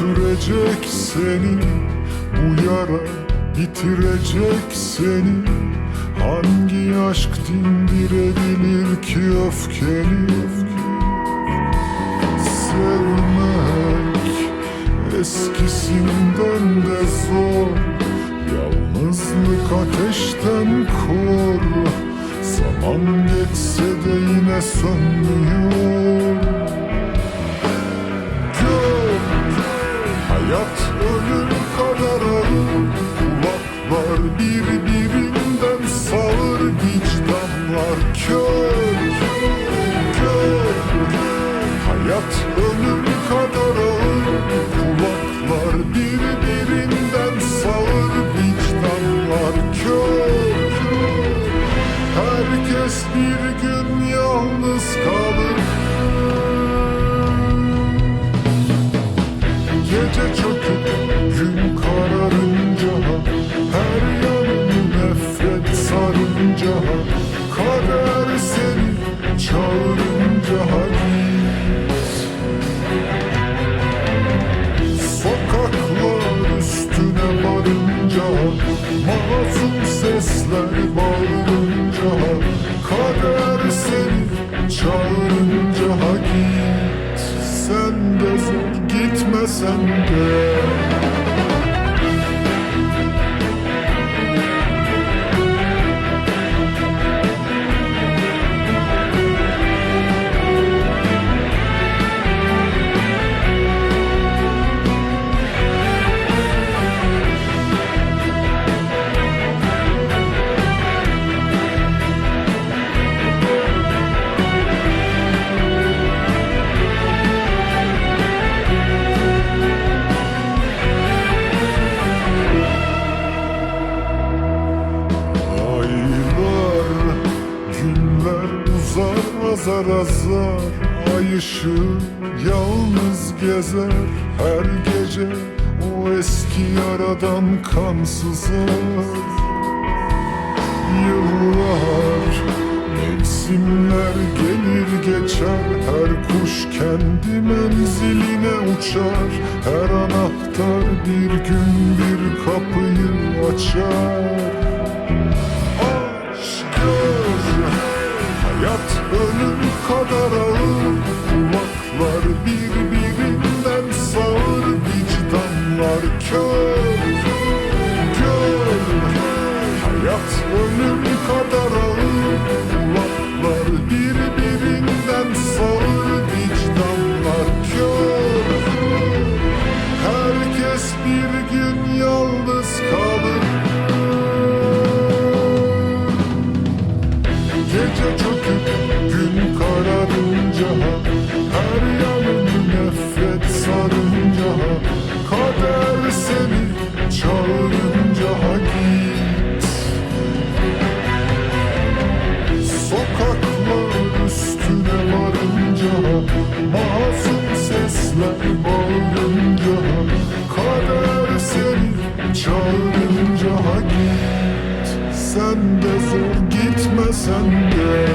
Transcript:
Götürecek seni Bu yara bitirecek seni. Hangi aşk dindirebilir ki öfkeni? Sevmek eskisinden de zor. Yalnızlık ateşten kor. Zaman geçse de yine sönmüyor Kör Gör, hayat ölüm kadar Kulaklar birbirinden sağır Vicdanlar kör. Herkes bir gün yalnız kalır. Gece çöküp gün kararınca Her yanını nefret sarınca Kader seni çağırınca git Sokaklar üstüne varınca Masum sesler bağırınca Kader seni çağırınca git Sen de zor gitmesen de azar azar Ay ışığı yalnız gezer. Her gece O eski yaradan kan sızar. Yıllar, mevsimler gelir geçer. Her kuş kendi menziline uçar. Her anahtar bir gün bir kapıyı açar hayat ölüm kadar ağır Kulaklar birbirinden sağır Vicdanlar kör Gör, hayat ölüm kadar ağır Kulaklar birbirinden sağır Vicdanlar kör. Herkes bir gün yalnız kalır. Gece çöküp varınca Masum sesler bağırınca Kader seni çağırınca git Sen de zor gitmesen de